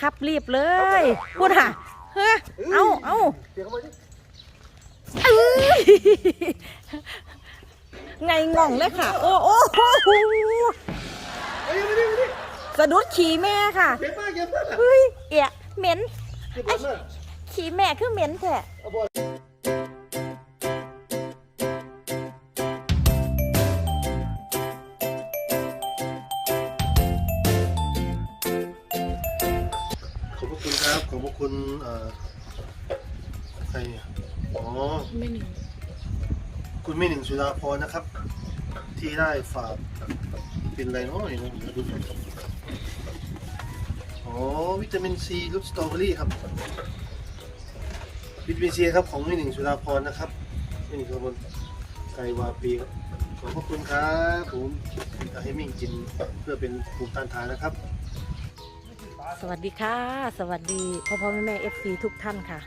ครับรีบเลยพูดค่ะเฮ้เอาเอาไงงงเลยค่ะ โอ้โอ้สะดุดขี่แม่ค่ะเฮ้ยเอะเหม็นขี่แม่คือเหม็นแท้ คุณเอ่อใครเนี่ยอ๋อไม่หนึ่งคุณแม่หนึ่งสุดาพรนะครับ ที่ได้ฝากเป็นอะไรเนาะเนี่ยนะเดี๋ยวดูก่อนอ๋อวิตามินซีรสสตรอเบอรี่ครับวิตามินซีครับของแม่หนึ่งสุดาพรนะครับแม่หนึ่งสุดาพรไก่วาปีครับขอบพระคุณครับผมอยากให้มิ่งกินเพื่อเป็นภูมิต้านทานนะครับ สวัสดีค่ะ สวัสดีพ่อพ่อแม่แม่เอฟซีทุกท่านค่ะ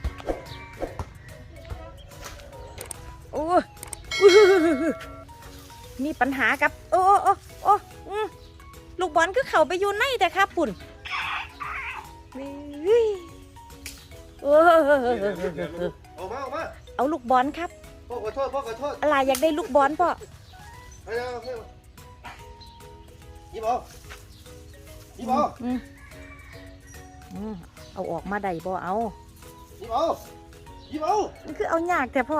โอ้ยอื้อมีปัญหากับ โอ้โอ้โอ้อืมลูกบอลก็เข่าไปอยู่ในแต่ครับปุ่นนี่โอ้ออกมาออกมาเอาลูกบอลครับพ่อขอโทษพ่อขอโทษอะไรอยากได้ลูกบอลพ่อไปเอาไปเอาหยิบเอาหยิบเอาอืมอืม เอาออกมาได้บ่เอาหยิบเอาหยิบเอามันคือเอายากแต่พ่อ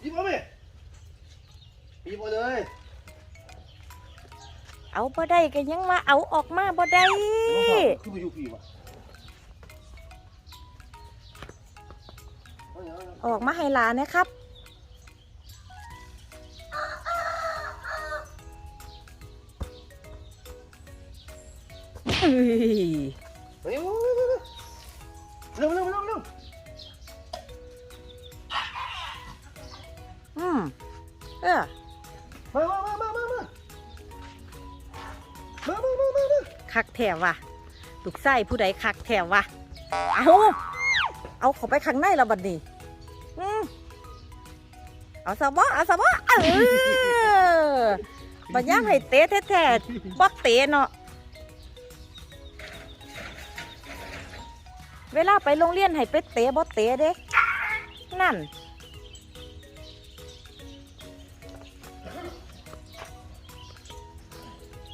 หยิบเอาไหมหยิบเอาเลย เอาบ่ได้ก็ยังว่าเอาออกมาบ่ได้คือไปอยู่ปีวะเอาอย่างนั้นออกมาให้หลานนะครับเฮ้ย เฮ้ยเร็วเร็วเร็วเร็วอืมเออมามามามามามามามามามามาคักแถวว่ะลูกไส้ผู้ใดคักแถวว่ะเอาเอาเข้าไปข้างในแล้วบัดนี้อืมเอาสะบอเอาสะบอเออบัดย่างให้เตะแท้ๆบ่เตะเนาะ เวลาไปโรงเรียนให้ไปเตะบ่เตะเด้นั่น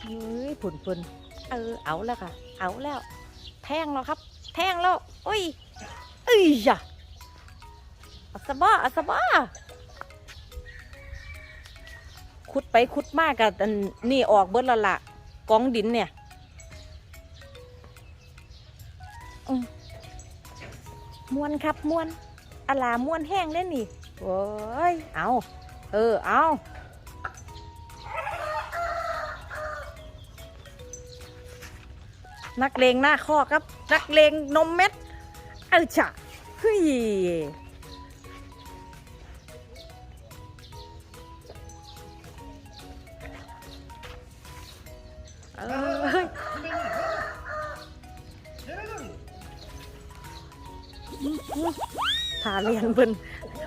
เฮ้ยผุนผุนเออ เอาแล้วค่ะ เอาแล้ว แทงแล้วครับ แทงแล้วอุ้ยเอ้ยจ้ะอัสบ้าอัสบ้าขุดไปขุดมากกับนนี่ออกเบิดละละกองดินเนี่ย อืม ม้วนครับม้วนอะลาม้วนแห้งเน้นนี่โอ้ยเอาเออเอานักเลงหน้าข้อครับ นักเลงนมเม็ด เออจ้ะเฮ้ย พาเรียนเพิ่น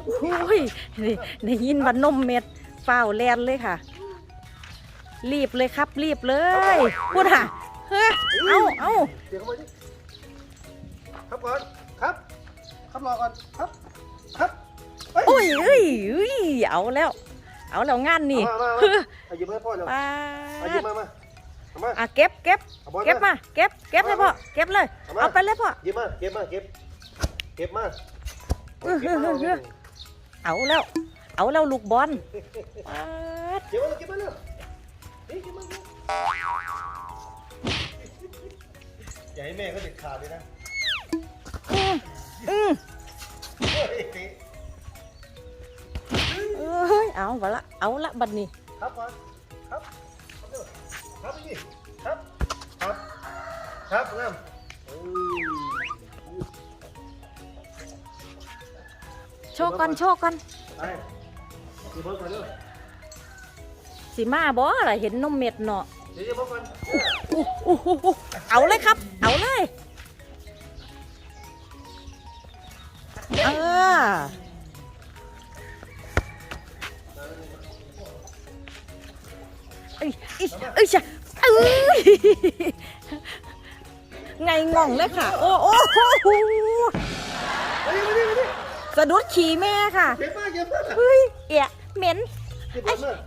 โอ้ยนี่ได้ยินว่านมเม็ดเฝ้าวแลนเลยค่ะ รีบเลยครับรีบเลยพูดค่ะเฮ้ยเอาเอาเดี๋ยวเข้ามาดิครับก่อนครับ ครับรอก่อนครับ ครับเฮ้ยโอ้ยเอ้ยเอ้ยเอาแล้ว เอาแล้วงานนี่เอามามามาเฮ้ยเอาหยิบให้พ่อเร็วปาเอาหยิบดมามาเอามา อะเก็บเก็บเอาบอลเก็บมาเก็บเก็บเลยพ่อเก็บเลยเอามา เอาไปเลยพ่อ หยิบมาเก็บมาเก็บ เก็บมาเออเก็บมาเออเออเอาแล้ว เอาแล้วลูกบอลปาดเก็บมาเก็บมาเร็วนี่เก็บมาเร็วอย่าให้แม่เขาเด็ดขาดเลยนะอืมอืมเฮ้ยเอ้ยเอาวะละ เอาละบัดนี้ ครับก่อนครับครับเร็วครับไปดิครับ ครับ ครับงามเอ้ย โชว์ก่อนโชว์ก่อนไปหยิบมาก่อนเร็วสิมาบ่ล่ะเห็นนมเม็ดเนาะเดี๋ยวหยิบมาก่อนอู้อู้อู้อู้เอาเลยครับ เอาเลยเออเอ้ยเอ้ยเอ้ยจ้ะเอ้ยไงง่องเลยค่ะ โอ้โอ้โห เฮ้ยมาดิมาดิ สะดุดขี่แม่ค่ะเก็บมากเก็บมากเฮ้ยเอะเหม็นเก็บมาก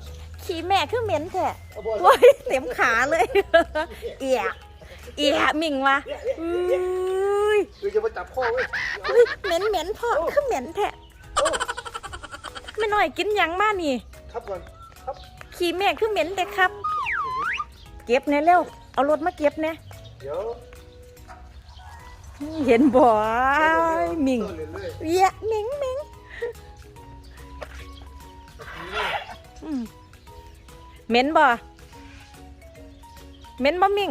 ขี่แม่คือเหม็นแท้เอาบอลโอ้ยเต็มขาเลยเอียเอียมิงวะอุ้ยคือจะมาจับข้อเว้ยอุ้ยเหม็นเหม็นพ่อคือเหม็นแท้ไม่หน่อยกินหยังมานี่ ครับก่อนครับขี่แม่คือเหม็นแต่ครับ เก็บแน่เร็วเอารถมาเก็บแน่เดี๋ยวเห็นบ่ มิงต้นเรียนเลยเอียหมิงหมิงอืมเหม็นบ่เหม็นบ่มิง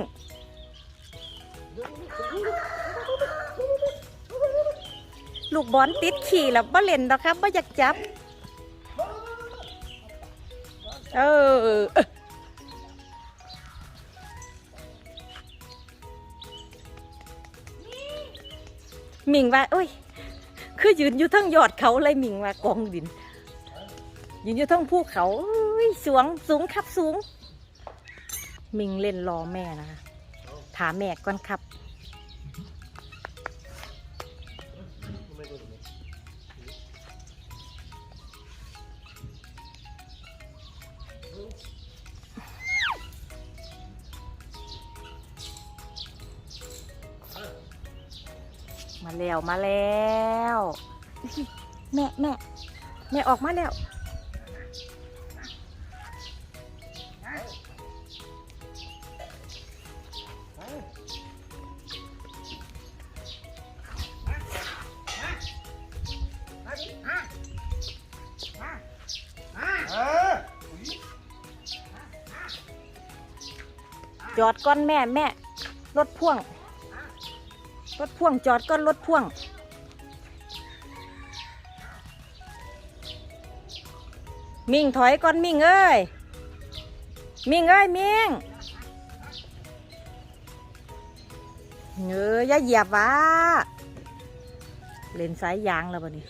ลูกบอลติดขี่แล้วบ่เล่นดอกครับบ่อยากจับ เออหมิงว่าเอ้ย คือยืนอยู่ทั้งยอดเขาเลยมิงว่ากองดิน ยืนอยู่ทั้งภูเขาสูงสูงครับสูง มิงเล่นรอแม่นะคะถามแม่ก่อนครับไม่ดูตรงนี้มาแล้วมาแล้ว แม่แม่แม่ออกมาแล้วจอดก่อนแม่แม่ รถพ่วง รถพ่วงจอดก่อนรถพ่วง มิงถอยก่อนมิงเอ้ย มิงเอ้ยมิงเงยอย่าเหยียบวะเล่นสายยางแล้วบ่นี้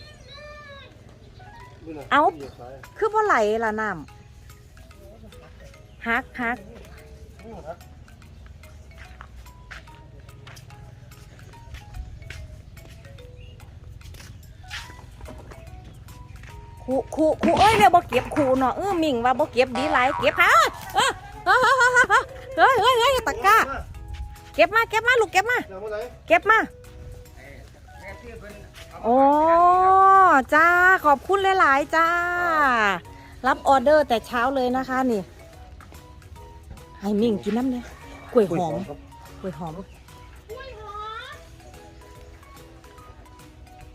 ดูหน่ยเอ้าหยียบซ้ายคือบ่ไหลละน้ำฮักฮัก คูคูคูเอ้ยเนี่ยบ่เก็บคูเนาะเออมิงว่าบ่เก็บดีหลายเก็บฮะเออเออเออเออเออเฮ้ยเฮ้ยเฮ้ยตะกร้าเก็บมาเก็บมาลูกเก็บมาเก็บมาโอ้จ้าขอบคุณหลายๆจ้า รับออเดอร์แต่เช้าเลยนะคะนี่ให้มิ่งกินน้ำเนี่ยกล้วยหอมกล้วยหอม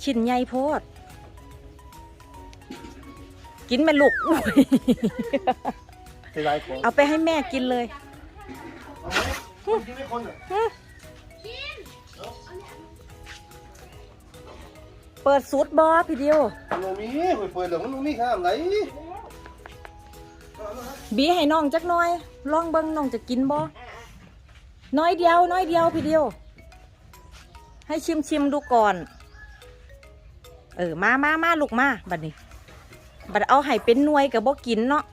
ชิ้นใหญ่โพด กินแม่ลูกอุ้ยใจร้ายของเอาไปให้แม่กินเลยเอาไหมคนกินไม่คนเหรอเปิดสูตรบอพี่เดียว มันบ่มีเปิดเปิดเหรอมันบ่มีข้ามไหนบีให้น้องจักหน่อย ลองเบิ้งน้องจะกินบอน้อยเดียว น้อยเดียวพี่เดียว ให้ชิมชิมดูก่อน เออ มามามาลูกมา บัดนี้ บัดเอาให้เป็นหน่วยกับบ่กินเนาะ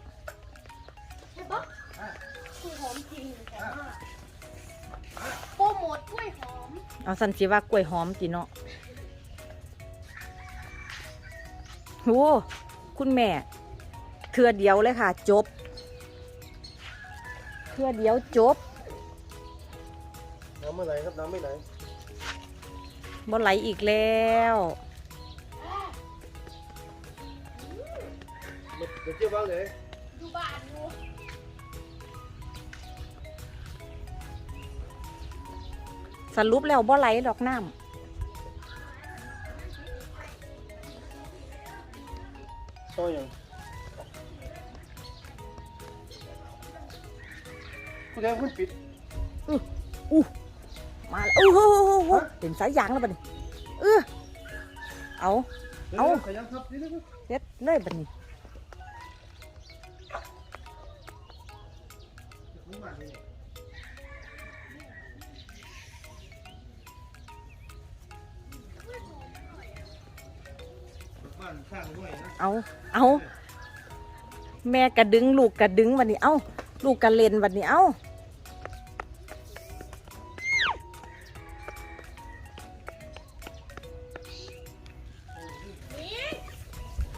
โปรโมทกล้วยหอมเอาสันสิว่ากล้วยหอมจีเนาะโอ้คุณแม่เทือเดียวเลยค่ะ จบเทือเดียวจบน้ำเมื่อไหร่ครับน้ำไม่ไหลบ่ไหลอีกแล้ว เดี๋ยวเที่ยวบ้างเลยดูบ้านดูสรุปแล้วบ่ไหลดอกน้ต่อยังผู้ใดคนปิดำอู้มาแล้วโอ้โหโอ้โหโอ้โหเป็นสายยางแล้วบัดนี้เออเอา เอาขยันครับนี่นี่เฮ็ดเลยบัดนี้ เอา เอา แม่กระดึงลูกกระดึงวันนี้ เอาลูกกระเลนวันนี้ เอา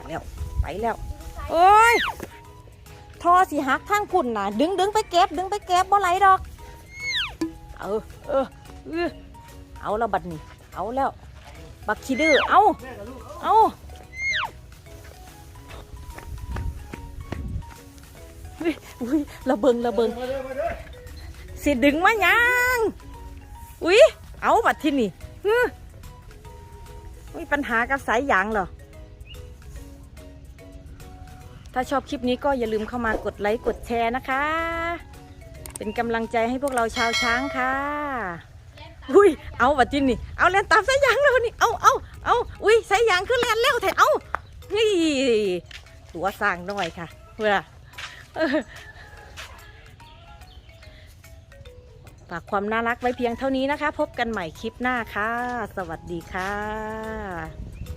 แล้ว ไปแล้ว โอ้ย ทอสิหักทางพุ่นน่ะ ดึงดึงไปเก็บ ดึงไปเก็บบ่ไหลดอก เออเออเออเอาแล้วบัดนี้ เอาแล้ว บักขี้ดื้อเอาเอาอุ้ยระเบิงระเบิงสิดึงมายังอุ้ยเอาบัดที่นี่ฮึมีปัญหากับสายยางเหรอ ถ้าชอบคลิปนี้ก็อย่าลืมเข้ามากดไลค์กดแชร์นะคะ เป็นกำลังใจให้พวกเราชาวช้างค่ะ อุ้ย เอาบัดจินนี่ เอาเล่นตามสายยางแล้วนี่ เอาเอาเอาอุ้ยสายยางขึ้นเล่นเร็วแท้เอานี่ตัวสร้างหน่อยค่ะเพื่อเออฝากความน่ารักไว้เพียงเท่านี้นะคะ พบกันใหม่คลิปหน้าค่ะ สวัสดีค่ะ